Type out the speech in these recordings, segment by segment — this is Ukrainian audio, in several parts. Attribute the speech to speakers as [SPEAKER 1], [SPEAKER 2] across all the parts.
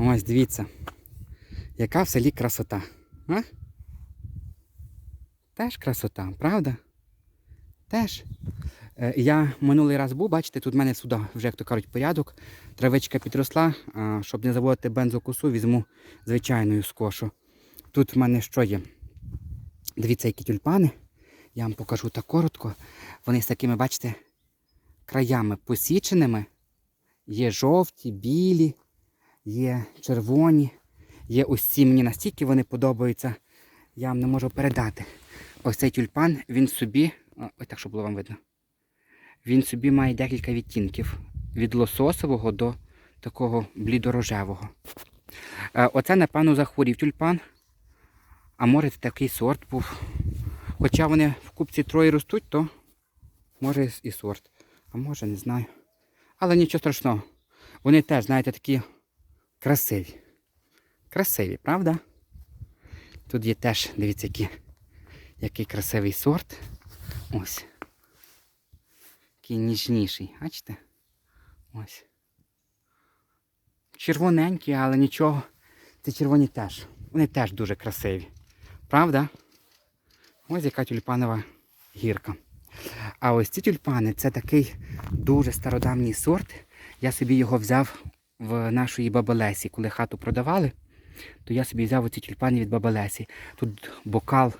[SPEAKER 1] Ось дивіться. Яка в селі красота. А? Теж красота, правда? Теж. Е, Я минулий раз був, бачите, тут в мене сюди вже, як то кажуть, порядок. Травичка підросла, а щоб не заводити бензокосу, візьму звичайною скошу. Тут в мене що є? Дивіться, які тюльпани. Я вам покажу так коротко. Вони з такими, бачите, краями посіченими. Є жовті, білі, є червоні. Є ось ці мені настільки вони подобаються. Я вам не можу передати. Ось цей тюльпан, він собі, ось так, щоб було вам видно. Він собі має декілька відтінків. Від лососового до такого блідорожевого. Е, Оце, напевно, захворів тюльпан. А може це такий сорт був. Хоча вони в купці троє ростуть, то може і сорт. А може, не знаю. Але нічого страшного. Вони теж, знаєте, такі красиві. Красиві, правда? Тут є теж, дивіться, які, який красивий сорт. Ось. Такий ніжніший, бачите? Ось. Червоненькі, але нічого. Ці червоні теж. Вони теж дуже красиві. Правда? Ось яка тюльпанова гірка. А ось ці тюльпани це такий дуже стародавній сорт. Я собі його взяв в нашої бабалесі. Коли хату продавали, то я собі взяв оці тюльпани від бабалесі. Тут бокал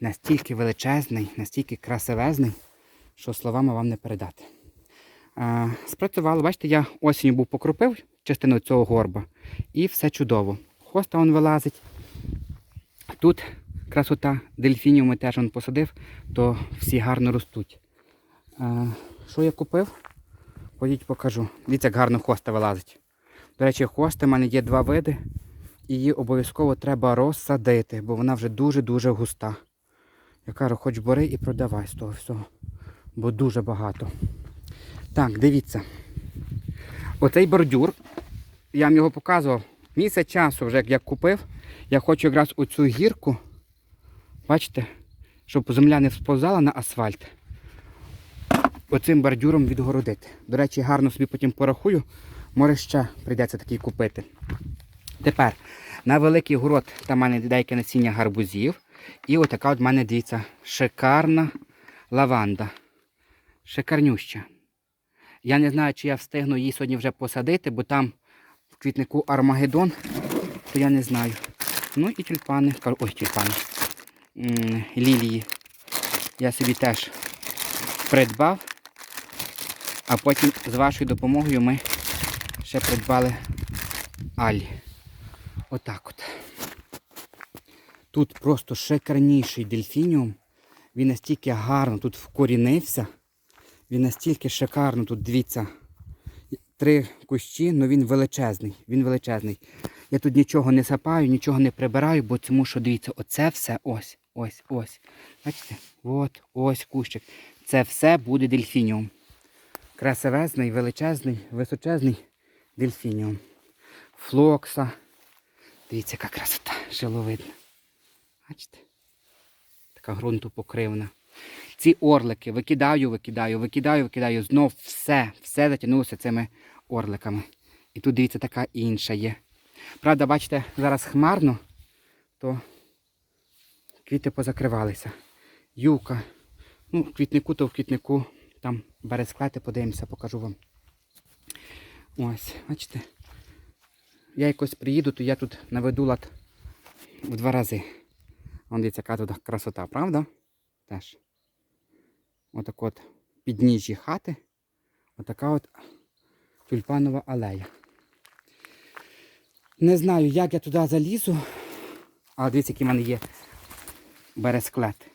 [SPEAKER 1] настільки величезний, настільки красивезний, що словами вам не передати. Спрацювало, бачите, я осінню був покропив частину цього горба, і все чудово. Хоста он вилазить. Тут красота дельфінів теж он посадив, то всі гарно ростуть. Що я купив? Ходіть покажу. Дивіться, як гарно хоста вилазить. До речі, хоста в мене є два види. І її обов'язково треба розсадити, бо вона вже дуже-дуже густа. Я кажу, хоч бери і продавай з того всього. Бо дуже багато. Так, дивіться. Оцей бордюр, я вам його показував. Місяць часу вже як я купив. Я хочу якраз оцю гірку, бачите, щоб земля не сповзала на асфальт. Оцим бордюром відгородити. До речі, гарно собі потім порахую. Може ще прийдеться такий купити. Тепер на великий город там в мене деяке насіння гарбузів. І отака от в мене дивіться шикарна лаванда. Шикарнюща. Я не знаю, чи я встигну її сьогодні вже посадити, бо там в квітнику Армагеддон, то я не знаю. Ну і тюльпани, ой, тюльпани. Лілії. Я собі теж придбав. А потім з вашою допомогою ми ще придбали Алі. Отак от. Тут просто шикарніший дельфініум. Він настільки гарно тут вкорінився. Він настільки шикарно тут, дивіться. Три кущі, але він величезний. Він величезний. Я тут нічого не сапаю, нічого не прибираю, бо тому що дивіться, оце все ось, ось, ось. Бачите? От, ось кущик. Це все буде дельфініум. Красивезний, величезний, височезний дельфініум. Флокса. Дивіться, яка красота, шиловидна. Бачите? Така ґрунтопокривна. Ці орлики викидаю, викидаю, викидаю, викидаю. Знов все, все затягнулося цими орликами. І тут, дивіться, така інша є. Правда, бачите, зараз хмарно, то квіти позакривалися. Юка. Ну, в квітнику, то в квітнику. Там бересклети, подивимося, покажу вам. Ось, бачите. Я якось приїду, то я тут наведу лад в два рази. Вон дивіться, яка тут красота, правда? Теж. Отак от підніжжі хати. Отака от тюльпанова алея. Не знаю, як я туди залізу. Але дивіться, який в мене є бересклет.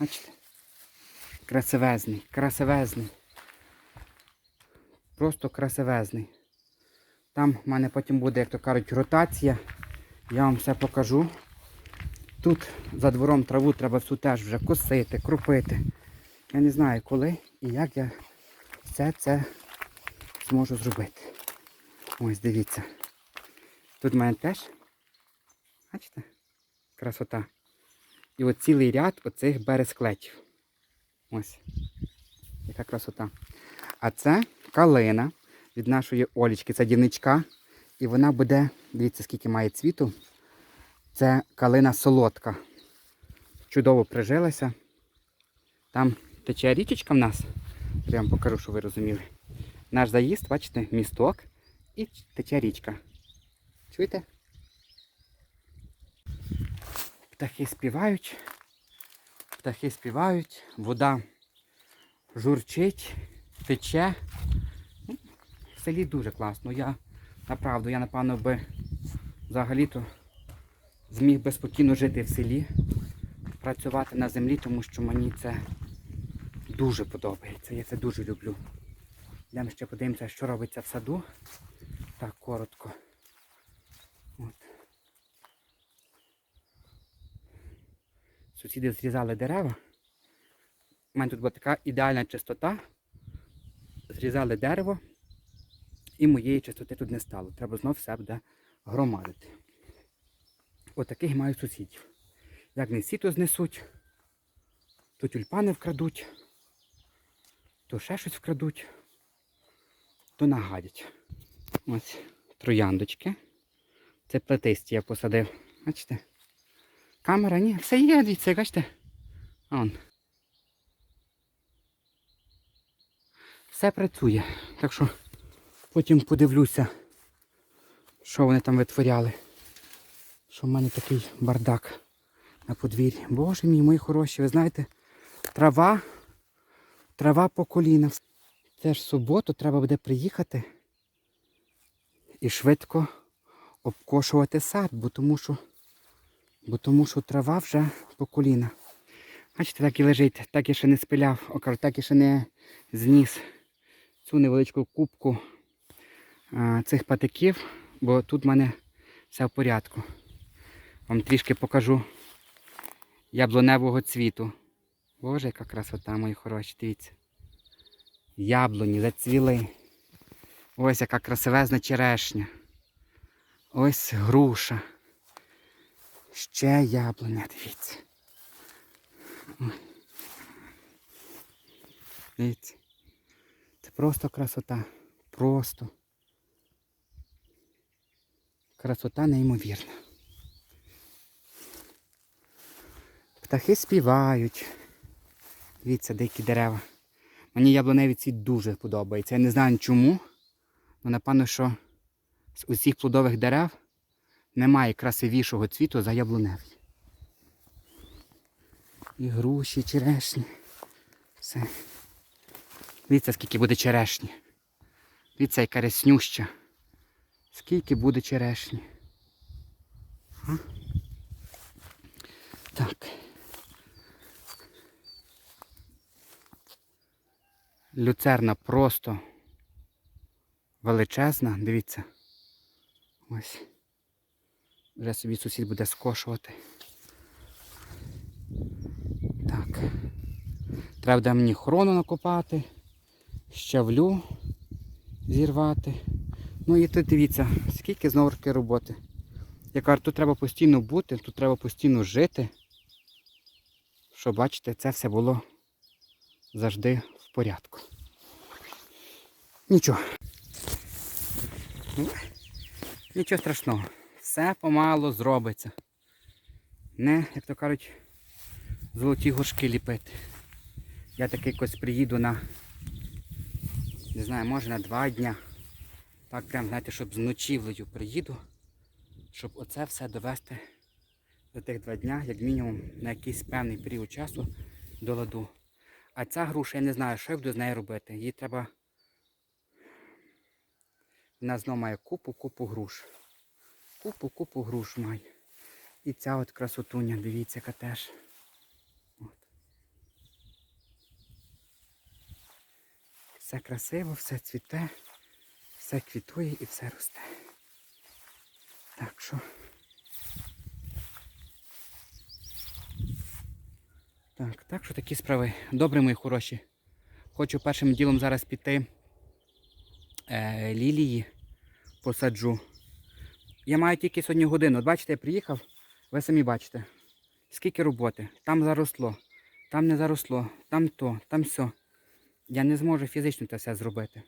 [SPEAKER 1] Бачите? Красивезний, красивезний. Просто красивезний. Там в мене потім буде, як то кажуть, ротація. Я вам все покажу. Тут за двором траву треба всю теж вже косити, крупити. Я не знаю коли і як я все це зможу зробити. Ось дивіться. Тут в мене теж, бачите, красота. І от цілий ряд оцих бересклетів. Ось. Яка красота. А це калина від нашої Олічки. Це дівничка. І вона буде, дивіться, скільки має цвіту. Це калина солодка. Чудово прижилася. Там тече річечка в нас. Я вам покажу, що ви розуміли. Наш заїзд, бачите, місток і тече річка. Чуєте? Птахи співають. Птахи співають, вода журчить, тече. В селі дуже класно. Я направду, я напевно би взагалі-то зміг би спокійно жити в селі, працювати на землі, тому що мені це дуже подобається. Я це дуже люблю. Йдемо ще подивимося, що робиться в саду. Так, коротко. От. Сусіди зрізали дерева. У мене тут була така ідеальна чистота. Зрізали дерево і моєї чистоти тут не стало. Треба знов все буде громадити. Отаких маю сусідів. Як не всі знесуть, то тюльпани вкрадуть, то ще щось вкрадуть, то нагадять. Ось трояндочки. Це плетисті я посадив. Бачите? Камера, ні, все є, дивіться, бачите? Он. Все працює. Так що потім подивлюся, що вони там витворяли. Що в мене такий бардак на подвір'ї. Боже мій, мої хороші, ви знаєте, трава, трава по коліна. Це ж суботу треба буде приїхати і швидко обкошувати сад, бо тому що, бо тому що трава вже по коліна. Бачите, так і лежить, так я ще не спиляв, о, кажу, так і ще не зніс цю невеличку кубку цих патиків, бо тут в мене все в порядку. Вам трішки покажу яблуневого цвіту. Боже, яка красота, мої хороші, дивіться. Яблуні зацвіли. Ось яка красивезна черешня. Ось груша. Ще яблуня, дивіться. Дивіться. Просто красота. Просто. Красота неймовірна. Птахи співають. Дивіться, дикі дерева. Мені яблуневий цвіт дуже подобається. Я не знаю чому. але напевно, що з усіх плодових дерев немає красивішого цвіту за яблуневий. І груші, черешні. Все. Дивіться, скільки буде черешні. Дивіться, яка реснюща. Скільки буде черешні. Так. Люцерна просто величезна, дивіться. Ось. Вже собі сусід буде скошувати. Так. Треба буде мені хрону накопати, щавлю зірвати. Ну і тут дивіться, скільки знову таки роботи. Я кажу, тут треба постійно бути, тут треба постійно жити. Щоб, бачите, це все було завжди в порядку. Нічого. Ну, Нічого страшного. Все помало зробиться. Не, як то кажуть, золоті горшки ліпити. Я таки якось приїду на, не знаю, може на два дня. Так прям, знаєте, щоб з ночівлею приїду, щоб оце все довести до тих два дня, як мінімум, на якийсь певний період часу до ладу. А ця груша, я не знаю, що я буду з нею робити. Їй треба. Вона знову має купу-купу груш. Купу-купу груш має. І ця от красотуня, дивіться, яка теж. Все красиво, все цвіте, все квітує і все росте. Так що. Так, так що такі справи. Добре, мої хороші. Хочу першим ділом зараз піти е, лілії посаджу. Я маю тільки сьогодні годину. От бачите, я приїхав, ви самі бачите, скільки роботи. Там заросло, там не заросло, там то, там все. Я не зможу фізично це все зробити.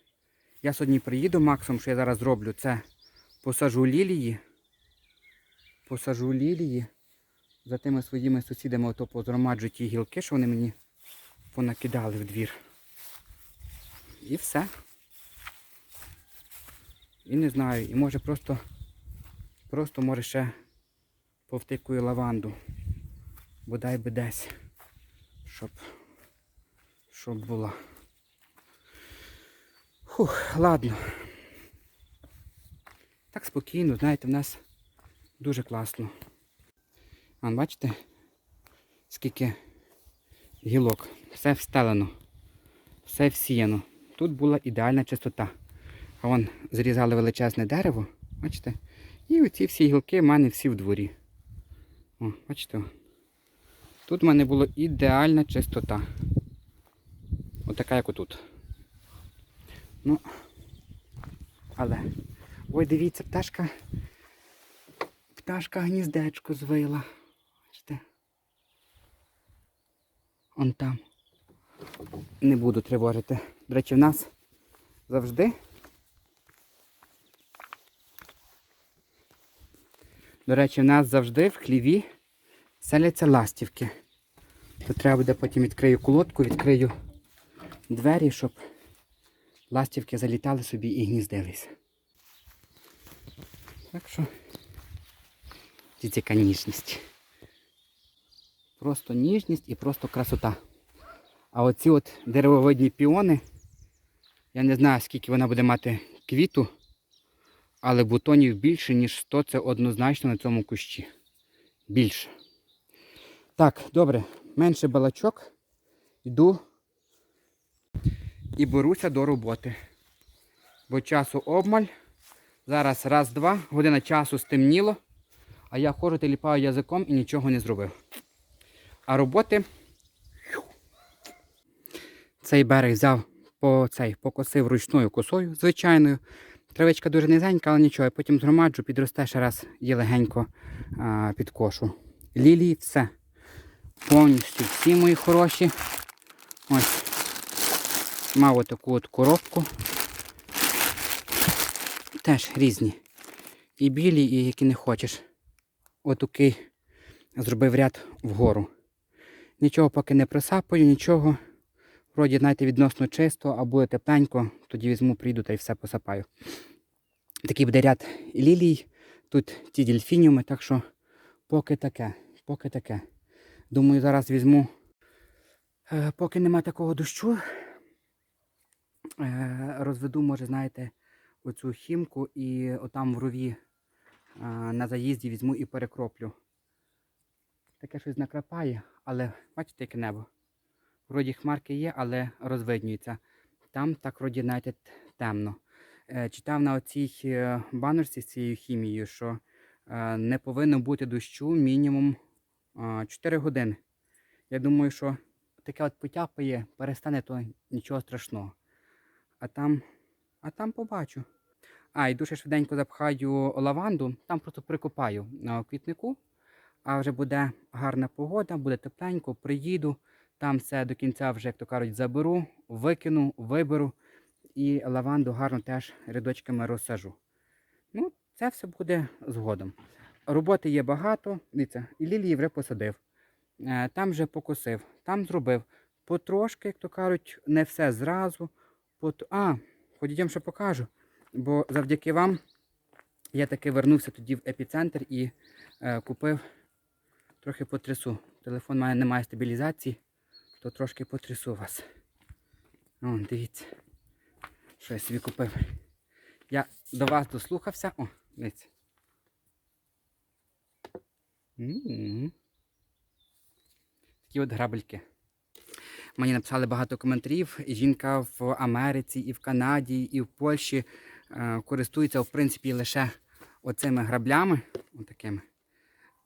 [SPEAKER 1] Я сьогодні приїду, максимум, що я зараз зроблю, це посажу лілії. Посажу лілії. За тими своїми сусідами ото позгромаджу ті гілки, що вони мені понакидали в двір. І все. І не знаю, і може просто, просто може ще повтикую лаванду. Бодай би десь, щоб, щоб була. Фух, ладно. Так спокійно, знаєте, в нас дуже класно. А, бачите, скільки гілок. Все встелено, все всіяно. Тут була ідеальна чистота. А вон зрізали величезне дерево, бачите? І оці всі гілки в мене всі в дворі. О, бачите? Тут в мене була ідеальна чистота. Отака, як отут. Ну, але. Ой, дивіться, пташка. Пташка гніздечко звила. Бачите? Он там. Не буду тривожити. До речі, в нас завжди. До речі, в нас завжди в хліві селяться ластівки. То треба буде потім відкрию колодку, відкрию двері, щоб ластівки залітали собі і гніздились. Так що дивіться, ніжність. Просто ніжність і просто красота. А оці от деревовидні піони, я не знаю, скільки вона буде мати квіту, але бутонів більше, ніж 100, це однозначно на цьому кущі. Більше. Так, добре, менше балачок. Йду і беруся до роботи. Бо часу обмаль. Зараз раз-два, година часу стемніло, а я ходжу теліпаю язиком і нічого не зробив. А роботи цей берег взяв по цей, покосив ручною косою, звичайною. Травичка дуже низенька, але нічого. Я потім згромаджу, підросте ще раз і легенько а, підкошу. Лілії все. Повністю всі мої хороші. Ось. Мав отаку от коробку. Теж різні. І білі, і які не хочеш. Отакий зробив ряд вгору. Нічого поки не присапаю, нічого. Вроді, знаєте, відносно чисто, а буде тепленько, тоді візьму, прийду та й все посапаю. Такий буде ряд лілій. Тут ті дельфініуми, так що поки таке, поки таке. Думаю, зараз візьму, е, поки нема такого дощу, розведу, може, знаєте, оцю хімку і отам в рові е, на заїзді візьму і перекроплю. Таке щось накрапає, але бачите, яке небо. Вроді хмарки є, але розвиднюється. Там так вроді знаєте, темно. Е, Читав на оцій е, банерці з цією хімією, що е, не повинно бути дощу мінімум е, 4 години. Я думаю, що таке от потяпає, перестане, то нічого страшного. А там, а там побачу. А, і дуже швиденько запхаю лаванду, там просто прикопаю на квітнику, а вже буде гарна погода, буде тепленько, приїду. Там все до кінця вже, як то кажуть, заберу, викину, виберу і лаванду гарно теж рядочками розсажу. Ну, це все буде згодом. Роботи є багато. Дивіться, і лілії вже посадив. Е, Там вже покосив, там зробив. Потрошки, як то кажуть, не все зразу. А, ходіть, ще покажу. Бо завдяки вам я таки вернувся тоді в епіцентр і е, купив трохи потрясу. Телефон у мене немає стабілізації, то трошки потрясу вас. О, дивіться, що я собі купив. Я до вас дослухався. О, дивіться. М-м-м. Такі от грабельки. Мені написали багато коментарів. Жінка в Америці, і в Канаді, і в Польщі е, користується, в принципі, лише оцими граблями. Отакими.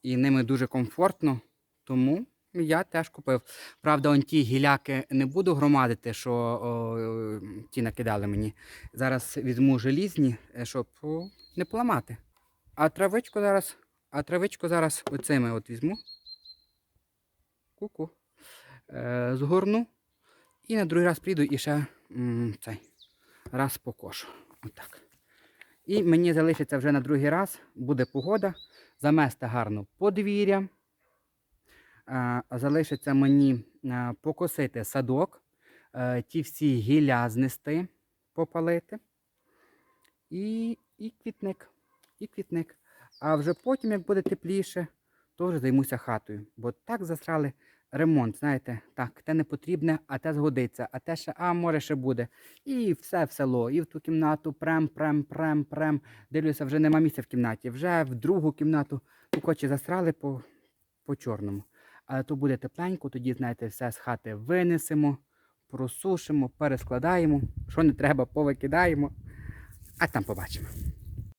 [SPEAKER 1] І ними дуже комфортно. Тому я теж купив. Правда, он ті гіляки не буду громадити, що о, ті накидали мені. Зараз візьму желізні, е, щоб не поламати. А травичку зараз, а травичку зараз оцими от візьму. Ку-ку. Е, згорну. І на другий раз прийду і ще цей раз покошу. Отак. І мені залишиться вже на другий раз, буде погода, замести гарно подвір'я. Е, Залишиться мені е, покосити садок, ті всі гілля знести, попалити. І, і квітник. І квітник. А вже потім, як буде тепліше, то вже займуся хатою. Бо так засрали ремонт, знаєте, так, те не потрібне, а те згодиться, а те ще, а може ще буде. І все в село, і в ту кімнату прем, прем, прем, прем. Дивлюся, вже нема місця в кімнаті. Вже в другу кімнату ну, кочі засрали по, по чорному. Але то буде тепленько, тоді, знаєте, все з хати винесемо, просушимо, перескладаємо. Що не треба, повикидаємо. А там побачимо.